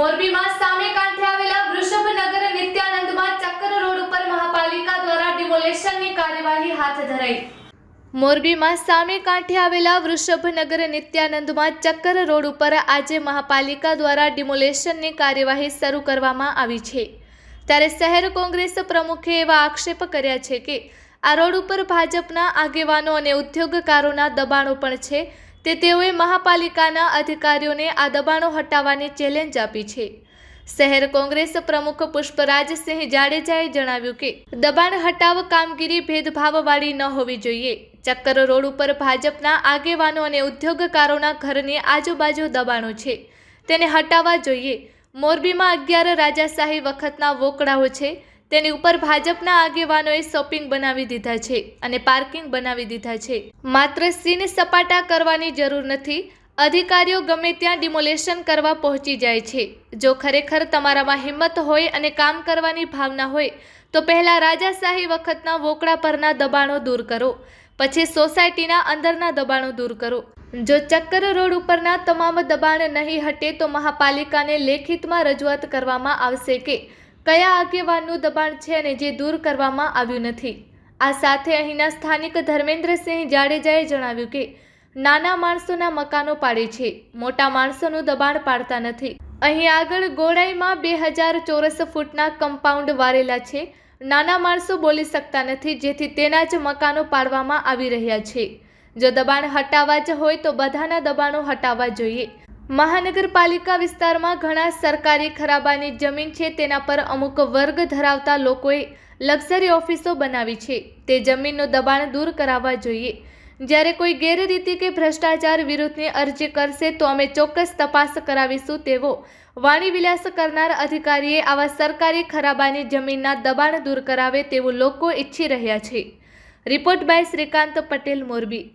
મોરબીમાં સામે કાંઠે આવેલા વૃષભનગર નિત્યાનંદમાં ચક્કર રોડ ઉપર મહાપાલિકા દ્વારા ડિમોલેશનની કાર્યવાહી હાથ ધરાઈ. મોરબીમાં સામે કાંઠે આવેલા વૃષભનગર નિત્યાનંદમાં ચક્કર રોડ ઉપર આજે મહાપાલિકા દ્વારા ડિમોલેશનની કાર્યવાહી શરૂ કરવામાં આવી છે. ત્યારે શહેર કોંગ્રેસ પ્રમુખે એવા આક્ષેપ કર્યા છે કે, આ રોડ ઉપર ભાજપના આગેવાનો અને ઉદ્યોગકારોના દબાણો પણ છે. તે તેઓએ મહાપાલિકાના અધિકારીઓને આ દબાણો હટાવવાની ચેલેન્જ આપી છે. શહેર કોંગ્રેસ પ્રમુખ પુષ્પરાજસિંહ જાડેજાએ જણાવ્યું કે, દબાણ હટાવ કામગીરી ભેદભાવવાળી ન હોવી જોઈએ. ચક્કર રોડ ઉપર ભાજપના આગેવાનો અને ઉદ્યોગકારોના ઘરની આજુબાજુ દબાણો છે. તેને હટાવવા જોઈએ. મોરબીમાં અગિયાર રાજાશાહી વખતના વોકડાઓ છે. તેની ઉપર ભાજપના આગેવાનોએ શોપિંગ બનાવી દીધા છે અને પાર્કિંગ બનાવી દીધા છે. માત્ર સીન સપાટા કરવાની જરૂર નથી, અધિકારીઓ ગમે ત્યાં ડિમોલેશન કરવા પહોંચી જાય છે. જો ખરેખર તમારામાં હિંમત હોય અને કામ કરવાની ભાવના હોય, તો પહેલાં રાજાશાહી વખતના વોકડા પરના દબાણો દૂર કરો. પછી સોસાયટીના અંદરના દબાણો દૂર કરો. જો ચક્કર રોડ ઉપરના તમામ દબાણ નહીં હટે તો મહાપાલિકાને લેખિતમાં રજૂઆત કરવામાં આવશે કે કયા આગેવાનનું દબાણ છે અને જે દૂર કરવામાં આવ્યું નથી? આ સાથે અહીંના સ્થાનિક ધર્મેન્દ્રસિંહ જાડેજાએ જણાવ્યું કે, નાના માણસોના મકાનો પાડે છે, મોટા માણસોનું દબાણ પાડતા નથી. અહીં આગળ ગોળાઈમાં બે હજાર ચોરસ ફૂટના કમ્પાઉન્ડ વારેલા છે. નાના માણસો બોલી શકતા નથી, જેથી તેના જ મકાનો પાડવામાં આવી રહ્યા છે. જો દબાણ હટાવવા જ હોય તો બધાના દબાણો હટાવવા જોઈએ. મહાનગરપાલિકા વિસ્તારમાં ઘણા સરકારી ખરાબાની જમીન છે, તેના પર અમુક વર્ગ ધરાવતા લોકોએ લક્ઝરી ઓફિસો બનાવી છે. તે જમીનનું દબાણ દૂર કરાવવા જોઈએ. જ્યારે કોઈ ગેરરીતિ કે ભ્રષ્ટાચાર વિરુદ્ધની અરજી કરશે, તો અમે ચોક્કસ તપાસ કરાવીશું, તેવો વાણીવિલાસ કરનાર અધિકારીએ આવા સરકારી ખરાબાની જમીનના દબાણ દૂર કરાવે તેવું લોકો ઈચ્છી રહ્યા છે. Report by Shrikant Patel, Morbi.